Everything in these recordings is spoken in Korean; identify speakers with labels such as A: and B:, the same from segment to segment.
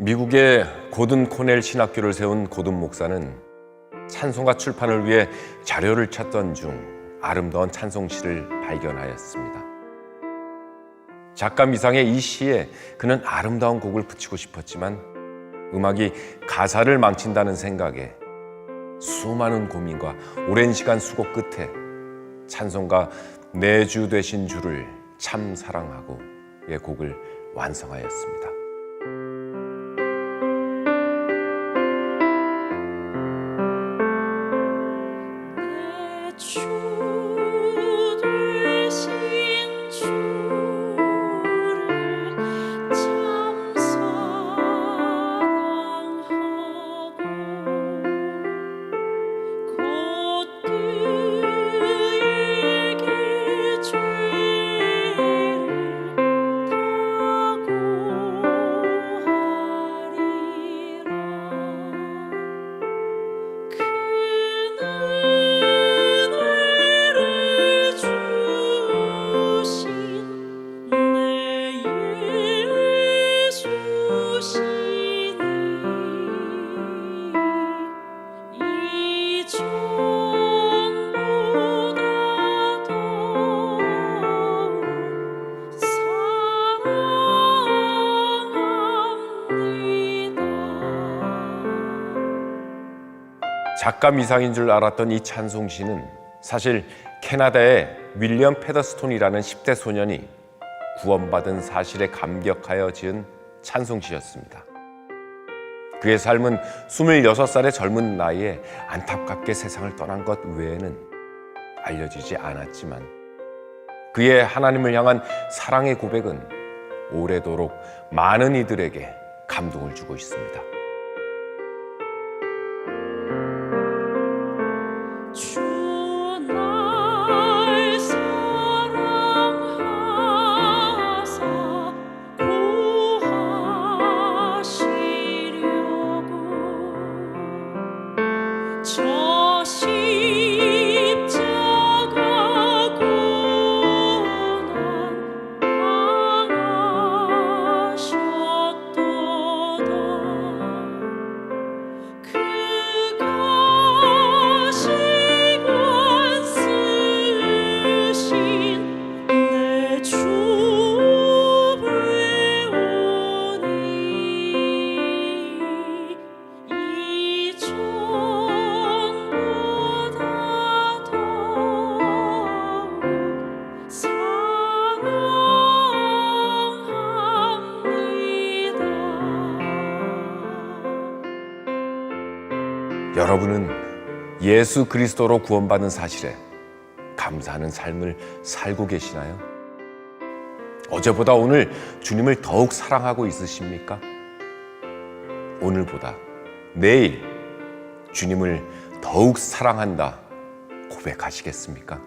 A: 미국의 고든 코넬 신학교를 세운 고든 목사는 찬송가 출판을 위해 자료를 찾던 중 아름다운 찬송시를 발견하였습니다. 작가 미상의 이 시에 그는 아름다운 곡을 붙이고 싶었지만 음악이 가사를 망친다는 생각에 수많은 고민과 오랜 시간 수고 끝에 찬송가 내주 되신 주를 참 사랑하고 의 곡을 완성하였습니다. 작가 미상인 줄 알았던 이 찬송 시는 사실 캐나다의 윌리엄 페더스톤이라는 10대 소년이 구원받은 사실에 감격하여 지은 찬송 시였습니다. 그의 삶은 26살의 젊은 나이에 안타깝게 세상을 떠난 것 외에는 알려지지 않았지만 그의 하나님을 향한 사랑의 고백은 오래도록 많은 이들에게 감동을 주고 있습니다. 여러분은 예수 그리스도로 구원받은 사실에 감사하는 삶을 살고 계시나요? 어제보다 오늘 주님을 더욱 사랑하고 있으십니까? 오늘보다 내일 주님을 더욱 사랑한다 고백하시겠습니까?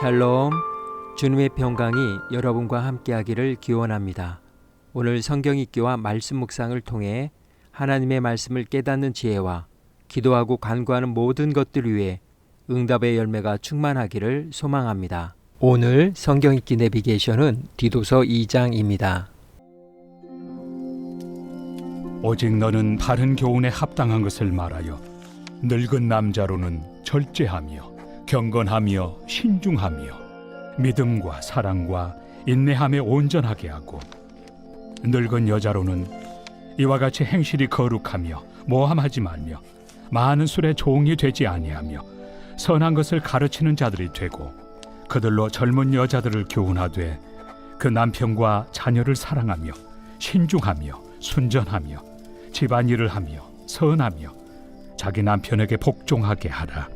B: 샬롬 주님의 평강이 여러분과 함께하기를 기원합니다. 오늘 성경 읽기와 말씀 묵상을 통해 하나님의 말씀을 깨닫는 지혜와 기도하고 간구하는 모든 것들 위해 응답의 열매가 충만하기를 소망합니다. 오늘 성경 읽기 내비게이션은 디도서 2장입니다.
C: 오직 너는 바른 교훈에 합당한 것을 말하여 늙은 남자로는 절제하며 경건하며 신중하며 믿음과 사랑과 인내함에 온전하게 하고 늙은 여자로는 이와 같이 행실이 거룩하며 모함하지 말며 많은 술에 종이 되지 아니하며 선한 것을 가르치는 자들이 되고 그들로 젊은 여자들을 교훈하되 그 남편과 자녀를 사랑하며 신중하며 순전하며 집안일을 하며 선하며 자기 남편에게 복종하게 하라.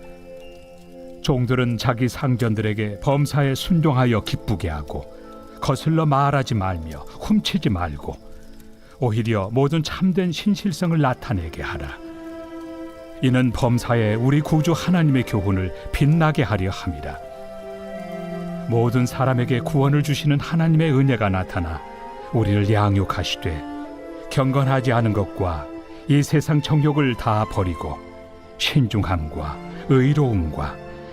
C: 종들은 자기 상전들에게 범사에 순종하여 기쁘게 하고 거슬러 말하지 말며 훔치지 말고 오히려 모든 참된 신실성을 나타내게 하라. 이는 범사에 우리 구주 하나님의 교훈을 빛나게 하려 함이라. 모든 사람에게 구원을 주시는 하나님의 은혜가 나타나 우리를 양육하시되 경건하지 않은 것과 이 세상 정욕을 다 버리고 신중함과 의로움과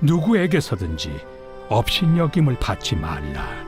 C: 누구에게서든지 업신여김을 받지 말라.